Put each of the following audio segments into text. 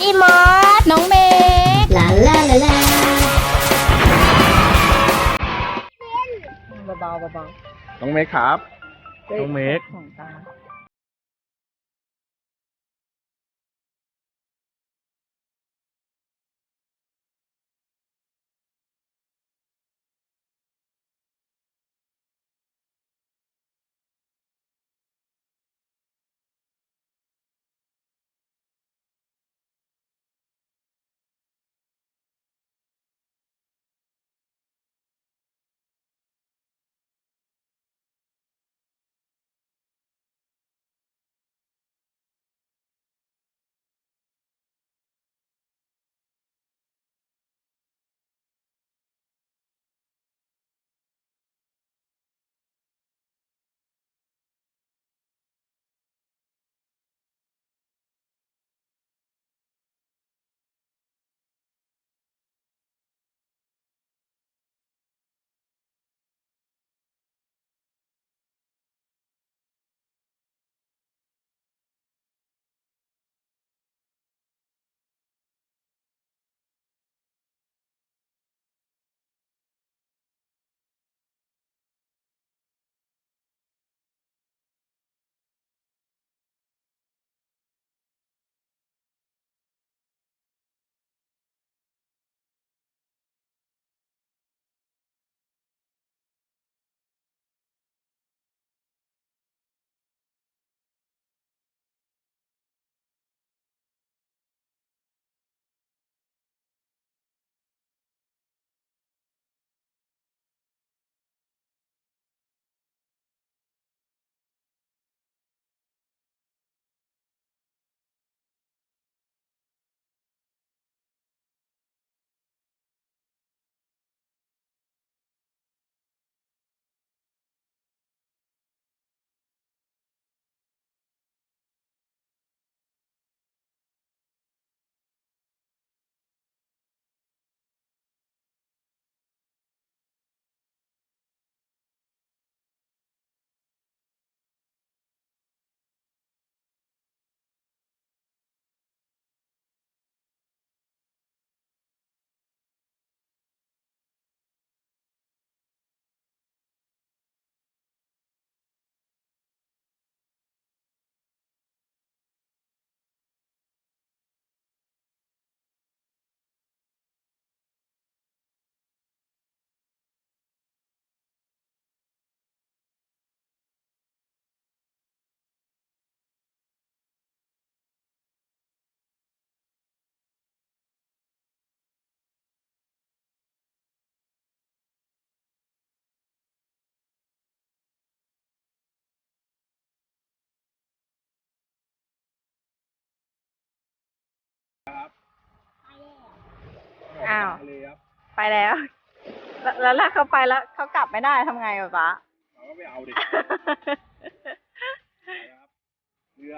พี่มอสน้องเมกลาลาลาลาเบาๆเบาน้องเมฆครับ ๆน้องเมฆ ของตา อ้าวเลยครับไปแล้ว แล้วแล้วถ้าเขาไปแล้วเขากลับไม่ได้ทำไงอะป๊า เราก็ไปเอาดิเรือ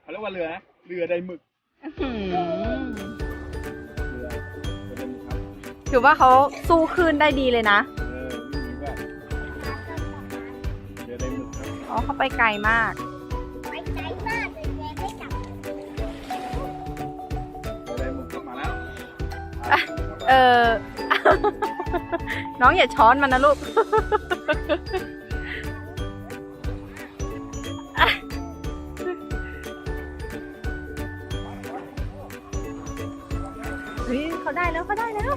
เขาเรียกว่าเรือนะเรือไดหมึกอื้อหือเรือเรือไดหมึกครับถือว่าเขาสู้คลื่นได้ดีเลยนะเออวิ่งก็เรือไดหมึกครับอ๋อเขาไปไกลมาก ออ น้องอย่าช้อนมันนะลูก เฮ้ยเขาได้แล้วเขาได้แล้ว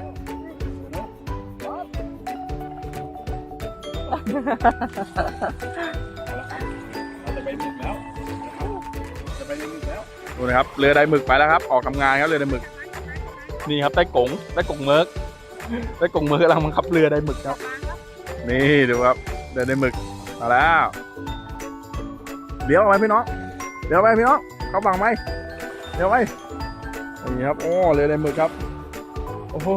จะไปมึกแล้ว จะไปในมึกแล้ว ดูนะครับ เรือไดหมึกไปแล้วครับ ออกทำงานครับ เรือไดหมึก นี่ครับใต้กงใต้กงเมิร์กใต้กงเมิร์กกำลังบังคับเรือได้หมึกครับ นี่ดูครับเรือไดหมึกมาแล้วเดี๋ยวไปพี่น้องเดี๋ยวไปพี่น้องเข้าฝั่งไหมเดี๋ยวไปนี่ครับโอ้เรือไดหมึกครับโอ้โห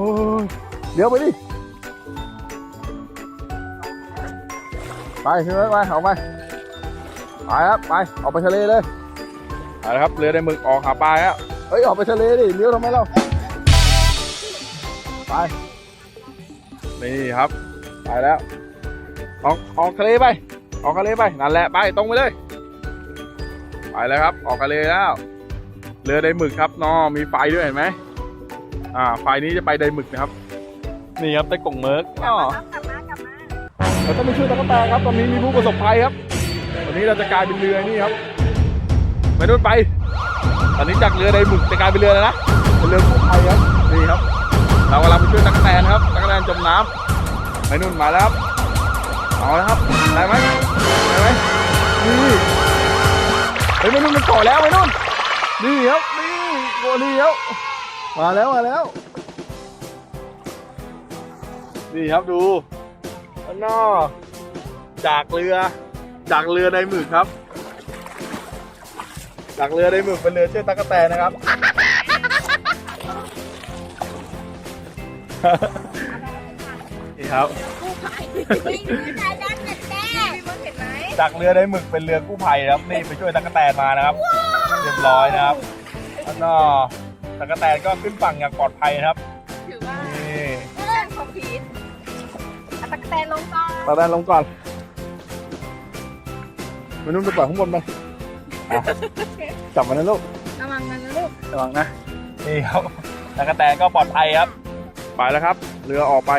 เดี๋ยวไปดิไปพี่เมิร์กไปเอาไปไปครับไปออกไปทะเลเลยเอาละครับเรือไดหมึกออกหาปลาแล้วเอ้ยออกไปทะเลดิเลี้ยวทำไมเรา ไป นี่ครับ ไปแล้ว ออกออกทะเลไป ออกทะเลไป นั่นแหละ ไปตรงไปเลย ไปแล้วครับ ออกทะเลแล้ว เรือไดหมึกครับนอมีไฟด้วยเห็นไหมอ่า ไฟนี้จะไปไดหมึกนะครับ นี่ครับไต้กงเมิร์กอ๋อ กลับมากลับมาเราต้องไปช่วยตะกั่วแตนครับตอนนี้มีผู้ประสบภัยครับตอนนี้เราจะกลายเป็นเรือนี่ครับไปนู่นไป ตอนนี้จากเรือไดหมึกจะกลายเป็นเรือแล้วนะเป็นเรือกู้ภัยครับนี่ครับ เรากำลังไปช่วยตะกั่วแตนครับตะกั่วแตนจมน้ำไปนู่นมาแล้วครับเอาแล้วครับได้ไหมได้ไหมนี่ไปนู่นมันเกาะแล้วไปนู่นนี่ครับนี่โอ้นี่ครับมาแล้วมาแล้วนี่ครับดูข้างนอกจากเรือจากเรือในหมึกครับจากเรือในหมึกเป็นเรือเชื่อตะกแตนนะครับ นี่ครับไม่รู้ใจรักแต่แต่พี่เบิร์ดเห็นไหมจากเรือในหมึกเป็นเรือกู้ภัยครับนี่ไปช่วยตะกแตนมานะครับ เรียบร้อยนะครับแล้วก็ตะกแตนก็ขึ้นฝั่งอย่างปลอดภัยนะครับถือว่านี่เรื่องคอมพิวเอาตะกแตนลงก่อนตะกแตนลงก่อนมานุ่มไปปล่อยข้างบนไปอะจับมันนะลูกระวังมันนะลูกระวังนะนี่ครับตะกแตนก็ปลอดภัยครับ ไปแล้วครับ เรือออกไป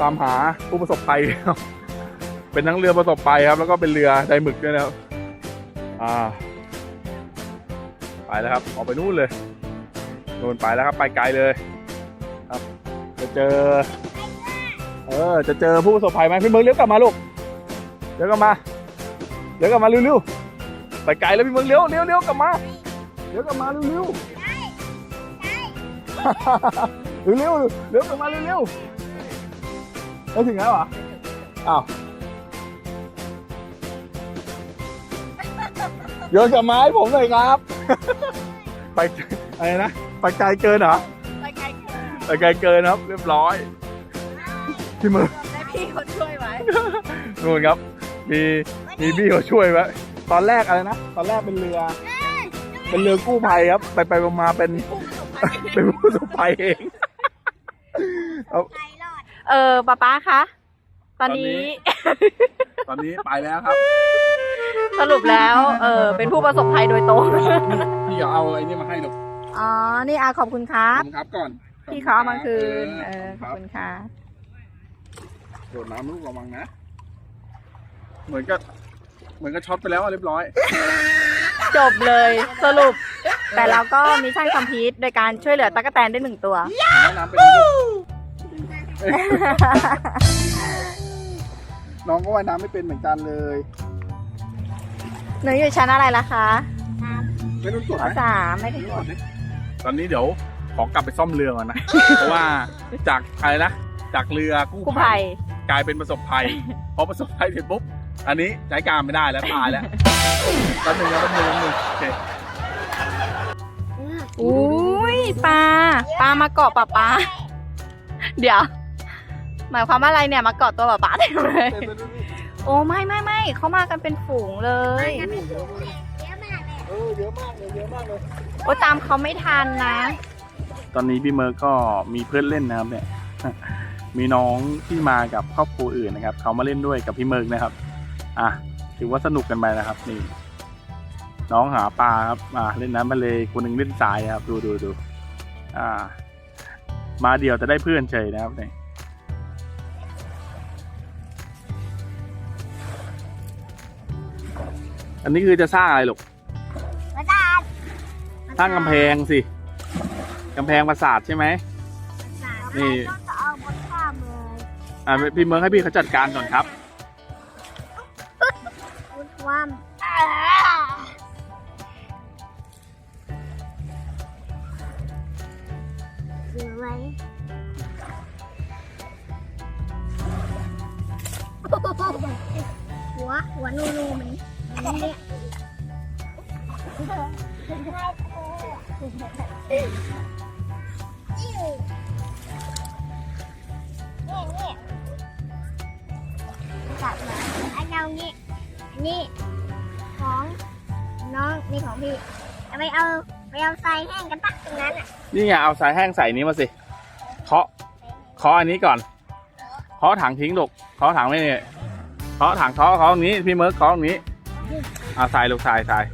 ตามหาผู้ประสบภัยเป็นทั้งเรือประสบภัยครับ แล้วก็เป็นเรือไดหมึกด้วยนะครับอ่า ไปแล้วครับ ออกไปนู่นเลยนู่นไปแล้วครับ ไปไกลเลยครับ จะเจอ เออ จะเจอผู้ประสบภัยไหมพี่เมืองเลี้ยวกลับมาลูกเลี้ยวกลับมาเลี้ยวกลับมาเร็วๆไปไกลแล้วพี่เมืองเลี้ยวเลี้ยวเลี้ยวกลับมาเลี้ยวกลับมาเร็วๆ เร็วๆเร็วกลับมาเร็วๆได้ถึงแล้วเหรออ้าวโยนกลับมาให้ผมหน่อยครับ ไปอะไรนะไปไกลเกินเหรอไปไกลเกินไปไกลเกินครับ เรียบร้อยพี่มือได้พี่เขาช่วยไว้นู่นครับ มีมีพี่เขาช่วยไว้ตอนแรกอะไรนะตอนแรกเป็นเรือ เป็นเรือกู้ภัยครับ ไปไปๆมาๆเป็นเป็นผู้ประสบภัยเอง ใจรอดเออป๊าป๊าคะตอนนี้ ตอนนี้ไปแล้วครับ สรุปแล้ว เออเป็นผู้ประสบภัยโดยตรงพี่เขาเอาไอ้นี่มาให้หนูอ๋อ นี่อาขอบคุณครับผมครับก่อน พี่เขาเอามาคืน เออขคอบรับคุณค่ะโดดน้ำลูกระวังนะ เหมือนกับเหมือนกับช็อตไปแล้วอะเรียบร้อย จบเลยสรุป แต่เราก็มิชชั่นคอมพลีทโดยการช่วยเหลือตั๊กแตนได้หนึ่งตัวว่ายน้ำเป็นลูกเอ้ย น้องก็ว่ายน้ำไม่เป็นเหมือนกันเลยหนูอยู่ชั้นอะไรล่ะคะไม่ต้องกดข้อไหมสามไม่ได้ไม่กต้องกดดดิตอนนี้เดี๋ยวขอกลับไปซ่อมเรือก่อนนะ เพราะว่าจากอะไรนะจากเรือกู้กู้ภัภัยยกลายเป็นประสบภัยพอประสบภัยเสร็จปุ๊บอันนี้ใช้การไม่ได้แล้วตายแล้วแป๊บนึงนะแป๊บนึงแป๊บนึงโอเคอุ้ยปลาปลามาเกาะป๊าป๊าเดี๋ยว หมายความว่าอะไรเนี่ยมาเกาะตัวป๊าป๊าเต็มเลย โอ้ไม่ไม่ไม่เขามากันเป็นฝูงเลยเยอะมากเลย เออเยอะมากเลยเยอะมากเลยโอ้ตามเขาไม่ทันนะ ตอนนี้พี่เมิร์กก็มีเพื่อนเล่นนะครับเนี่ย มีน้องที่มากับครอบครัวอื่นนะครับเขามาเล่นด้วยกับพี่เมิร์กนะครับ อะถือว่าสนุกกันไปนะครับนี่ น้องหาปลาครับอ่าเล่นน้ำทะเลคนหนึ่งเล่นทรายนะครับ ดูดูดูอ่า มาเดียวแต่ได้เพื่อนเฉยนะครับเนี่ย อันนี้คือจะสร้างอะไรลูกกระดาษสร้างกำแพงสิกำแพงปราสาทใช่ไหม นี่ ต้องจะเอาบนข้ามเลยอ่าพี่เมิร์กให้พี่เขาจัดการก่อนครับ บนความ นี้ อันนี้ของน้องนี่ของพี่ไปเอาไปเอาสายแห้งกันปะตรงนั้นอะนี่ไงเอาสายแห้งใส่นี้มาสิเคาะเคาะอันนี้ก่อนเคาะถังทิ้งลูกเคาะถังไม่เนี่ยเคาะถังเคาะเคาะตรงนี้พี่เมิร์กเคาะตรงนี้เอาใส่ลูกใส่ใส่าย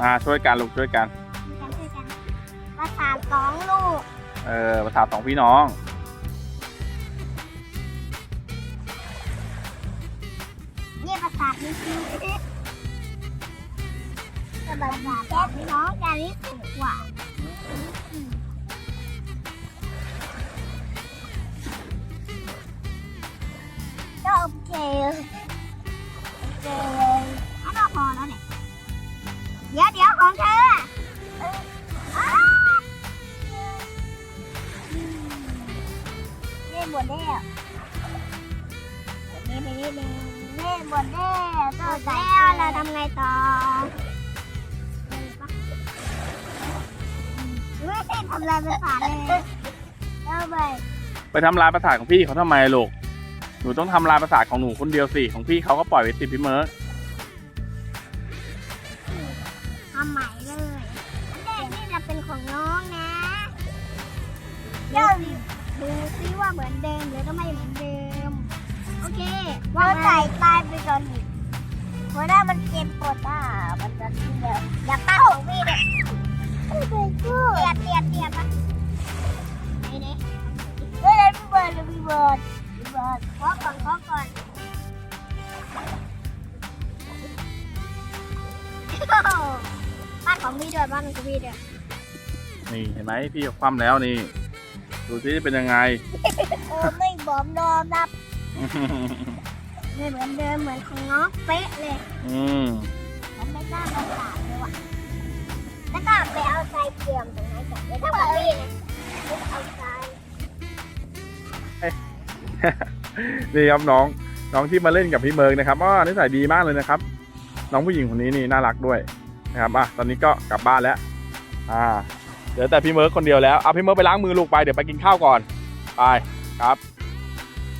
อ่าช่วยกันลูกช่วยกัน ประสาทสองลูก เออประสาทสองพี่น้อง นี่ประสาทนี่คือแต่ประสาทแค่พี่น้องกันนี่สูงกว่าก็โอเคโอเคอันเราพอแล้วเนี่ย เดี๋ยวเดี๋ยวของเธอเออ หมดแล้วนี่ไปนี่นี่นี่หมดแล้วตัวแล้วเราทำไงต่อไม่ได้ทำลายประสาทเลยเอาไปไปทำลายประสาทของพี่เขาทำไมลูกหนูต้องทำลายประสาทของหนูคนเดียวสิของพี่เขาก็ปล่อยไว้สิพี่เมิร์กทำใหม่เลยอันแรกนี่จะเป็นของน้องนะเดี๋ยว ดูซิว่าเหมือนเดิมหรือก็ไม่เหมือนเดิม โอเคว่าใส่ตายไปก่อนดิเพราะถ้ามันเจ็บปวดอะมันจะเดี๋ยวอย่าตั้งของพี่เลยเตียบเตียบเตียบอะไหนเนี่ยเฮ้ยพี่เบิร์ดพี่เบิร์ดพี่เบิร์ดขอก่อนขอก่อนบ้านของพี่ด้วยบ้านของพี่ด้วยนี่เห็นไหมพี่เขาคว่ำแล้วนี่ ดูสิเป็นยังไงเออไม่บอมนอนนะไม่เหมือนเดิมเหมือนของน้องเป๊ะเลยอืมผมไม่กล้ามาสาดเลยว่ะแล้วก็ไปเอาทรายเทียมตรงไหนกันเดี๋ยวถ้าของพี่นะไม่เอาทรายนี่ครับน้องน้องที่มาเล่นกับพี่เมิร์กนะครับอ๋อนิสัยดีมากเลยนะครับ น้องผู้หญิงคนนี้นี่น่ารักด้วยนะครับอะตอนนี้ก็กลับบ้านแล้ว อ่า เดี๋ยวแต่พี่เมิร์กคนเดียวแล้วเอาพี่เมิร์กไปล้างมือลูกไปเดี๋ยวไปกินข้าวก่อนไปครับ